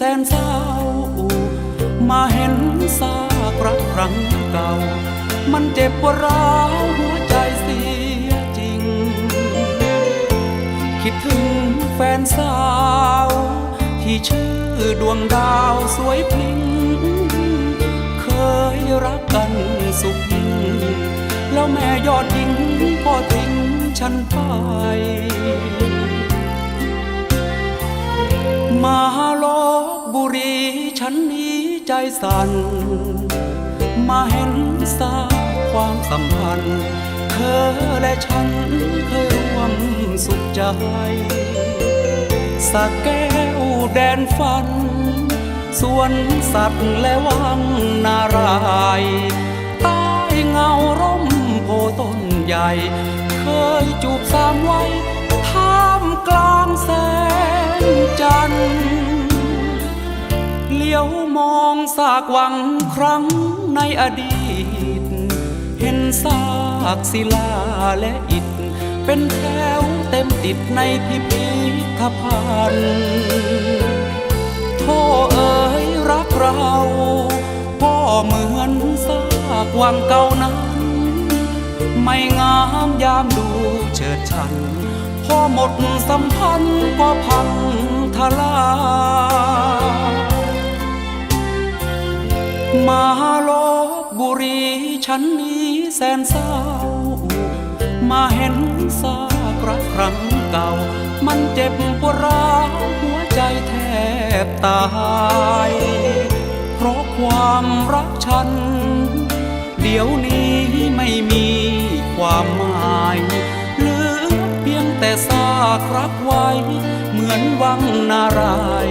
แสนเศร้า มาเห็นซากรักครั้งเก่า มันเจ็บปวดร้าวหัวใจเสียจริง คิดถึงแฟนสาว ที่ชื่อดวงดาวสวยพริ้งเคยรักกันสุขยิ่งแล้วแม่ยอดหญิงก็ทิ้งฉันไป มา ฉันนี้ใจสั่น มาเห็นสาความสัมพันธ์ เธอและฉันเคยร่วมสุขใจ สักแก้วแดนฝัน สวนสัตว์และวังนารายใต้เงาร่มโพต้นใหญ่ เคยจูบสามไว้ องสากวังครั้งในอดีต เห็นซากศิลาและอิฐ เป็นแถวเต็มติดในพิพิธภัณฑ์โทเอ๋ยรักเรา พ่อเหมือนซากวังเก่านั้น ไม่งามยามดูเฉิดฉันพอหมดสัมพันธ์ก็พังทลาย ฉันนี้แสนเศร้า มาเห็นซากรักครั้งเก่า มันเจ็บปวดร้าวหัวใจแทบตาย เพราะความรักฉัน เดี๋ยวนี้ไม่มีความหมายเหลือเพียงแต่ซากรักไว้ เหมือนวังนาราย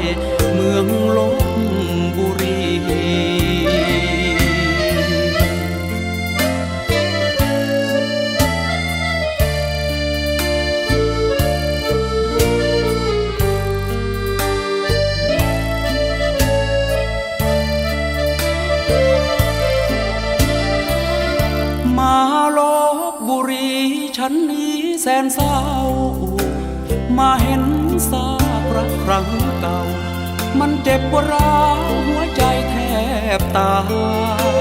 เมืองลบบุรี นนี้แสนเศร้า มาเห็นซากรักครั้งเก่า มันเจ็บปวดร้าวหัวใจแทบตา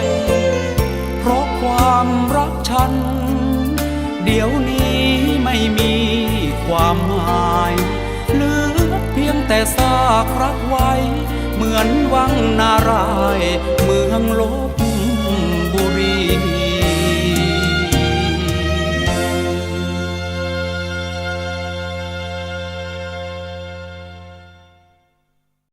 ย เพราะความรักฉัน เดี๋ยวนี้ไม่มีความหมายเหลือเพียงแต่ซากรักไว้ เหมือนวังนารายเมืองลบ